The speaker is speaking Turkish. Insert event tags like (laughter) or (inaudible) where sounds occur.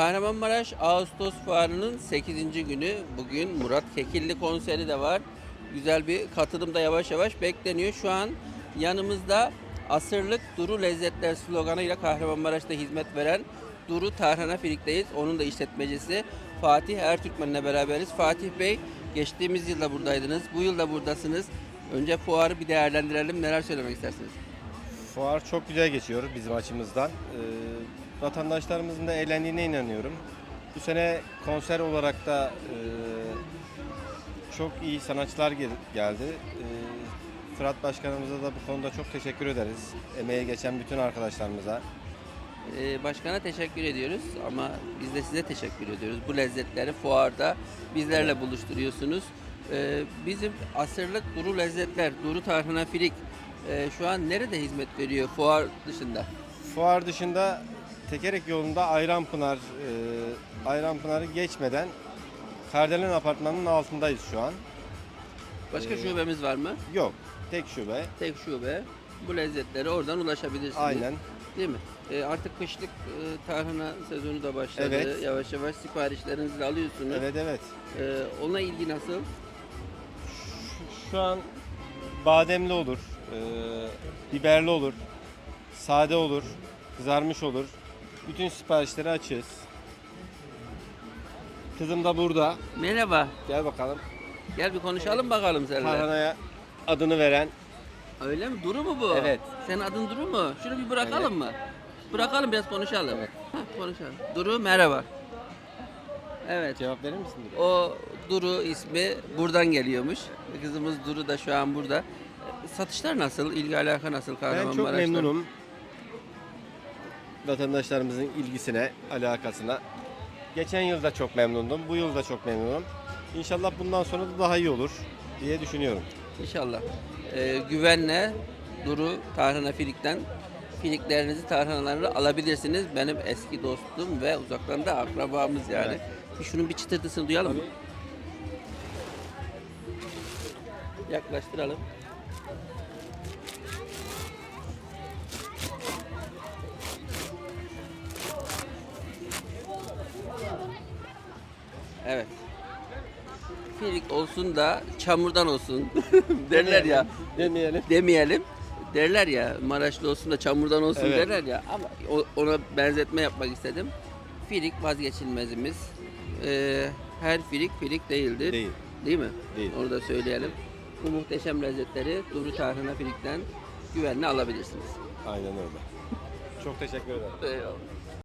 Kahramanmaraş Ağustos Fuarı'nın 8. günü. Bugün Murat Kekilli konseri de var. Güzel bir katılım da yavaş yavaş bekleniyor. Şu an yanımızda asırlık Duru Lezzetler sloganıyla Kahramanmaraş'ta hizmet veren Duru Tarhana Firik'teyiz. Onun da işletmecisi Fatih Ertürkmen'le beraberiz. Fatih Bey geçtiğimiz yılda buradaydınız. Bu yılda buradasınız. Önce fuarı bir değerlendirelim. Neler söylemek istersiniz? Fuar çok güzel geçiyor bizim açımızdan. Ee, vatandaşlarımızın da eğlendiğine inanıyorum. Bu sene konser olarak da e, çok iyi sanatçılar gel- geldi. Ee, Fırat Başkanımıza da bu konuda çok teşekkür ederiz. Emeği geçen bütün arkadaşlarımıza. Ee, başkana teşekkür ediyoruz ama biz de size teşekkür ediyoruz. Bu lezzetleri fuarda bizlerle buluşturuyorsunuz. Bizim asırlık Duru Lezzetler, Duru Tarhana Firik e, şu an nerede hizmet veriyor fuar dışında? Fuar dışında Tekerek yolunda Ayranpınar, e, Ayranpınar'ı geçmeden Kardelen Apartmanı'nın altındayız şu an. Başka Ee, şubemiz var mı? Yok, tek şube. Tek şube. Bu lezzetlere oradan ulaşabilirsiniz. Aynen. Değil mi? Ee, artık kışlık e, tarhana sezonu da başladı. Evet. Yavaş yavaş siparişlerinizi de alıyorsunuz. Evet evet. Ee, ona ilgi nasıl? Şu an bademli olur, e, biberli olur, sade olur, kızarmış olur. Bütün siparişleri açığız. Kızım da burada. Merhaba. Gel bakalım. Gel bir konuşalım bakalım seninle. Tarhanaya adını veren. Öyle mi? Duru mu bu? Evet. Senin adın Duru mu? Şunu bir bırakalım mı? Bırakalım biraz konuşalım. Hah, konuşalım. Duru merhaba. Evet. Cevap verir misin? O Duru ismi buradan geliyormuş. Kızımız Duru da şu an burada. Satışlar nasıl? İlgi alaka nasıl Ben çok Kahramanmaraş'ta? memnunum. Vatandaşlarımızın ilgisine, alakasına. Geçen yıl da çok memnundum. Bu yıl da çok memnunum. İnşallah bundan sonra da daha iyi olur diye düşünüyorum. İnşallah. Ee, güvenle Duru Tarhana Filik'ten filiklerinizi, tarhanalarını alabilirsiniz. Benim eski dostum ve uzaktan da akrabamız yani. Evet. Bir şunun bir çıtırtısını duyalım mı? Yaklaştıralım. Evet. Filik olsun da çamurdan olsun (laughs) derler ya. Demeyelim. Demeyelim. Derler ya Maraşlı olsun da çamurdan olsun Evet. derler ya. Ama o- ona benzetme yapmak istedim. Filik vazgeçilmezimiz. Ee, her filik filik değildir. Değil. Değil mi? Değil. Onu da söyleyelim. Bu muhteşem lezzetleri Duru Tarhana Filik'ten güvenle alabilirsiniz. Aynen öyle. (laughs) Çok teşekkür ederim. Eyvallah.